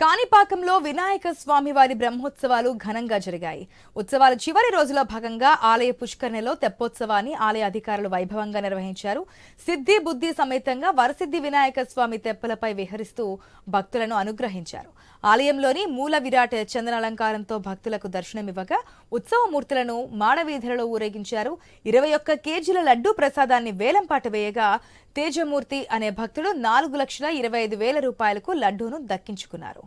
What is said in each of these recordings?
కాణిపాకంలో వినాయక స్వామి వారి బ్రహ్మోత్సవాలు ఘనంగా జరిగాయి. ఉత్సవాల చివరి రోజులో భాగంగా ఆలయ పుష్కరిణిలో తెప్పోత్సవాన్ని ఆలయ అధికారులు వైభవంగా నిర్వహించారు. సిద్ధి బుద్ధి సమేతంగా వరసిద్ధి వినాయక స్వామి తెప్పలపై విహరిస్తూ భక్తులను అనుగ్రహించారు. ఆలయంలోని మూల విరాట్ చందనాలంకారంతో భక్తులకు దర్శనమివ్వగా ఉత్సవమూర్తులను మాడవీధులలో ఊరేగించారు. ఇరవై ఒక్క కేజీల లడ్డూ ప్రసాదాన్ని వేలంపాట వేయగా తేజమూర్తి అనే భక్తుడు నాలుగు లక్షల ఇరవై ఐదు వేల రూపాయలకు లడ్డూను దక్కించుకున్నారు.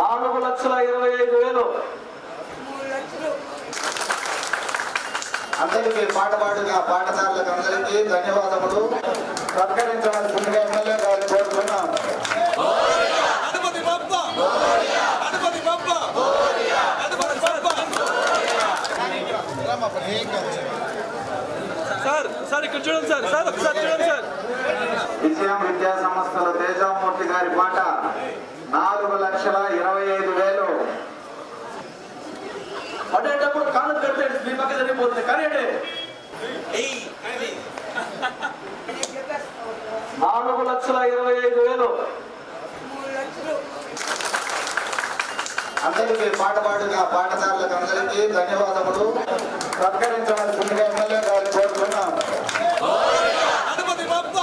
నాలుగు లక్షల ఇరవై ఐదు వేలు. అందరికీ పాట పాడుగా పాఠశాలలకు అందరికీ ధన్యవాదములు. సత్కరించవలసిందిగా ఎమ్మెల్యే కోరుతున్నాం బప్ప సార్ సార్ ఇక్కడ చూడండి సార్ సార్ ఒకసారి చూడండి సార్. విజయం విద్యా సంస్థల తేజామూర్తి గారి పాట నాలుగు లక్షల ఇరవై ఐదు వేలు పడేటప్పుడు కాళ్ళు కడితే జరిగిపోతుంది కానీ నాలుగు లక్షల ఇరవై ఐదు వేలు. అందరికీ పాట పాడుగా పాఠశాలలకు అందరికీ ధన్యవాదములు. సత్కరించవలసిందిగా ఎమ్మెల్యే గారిని కోరుతున్నాం. గణపతి బప్ప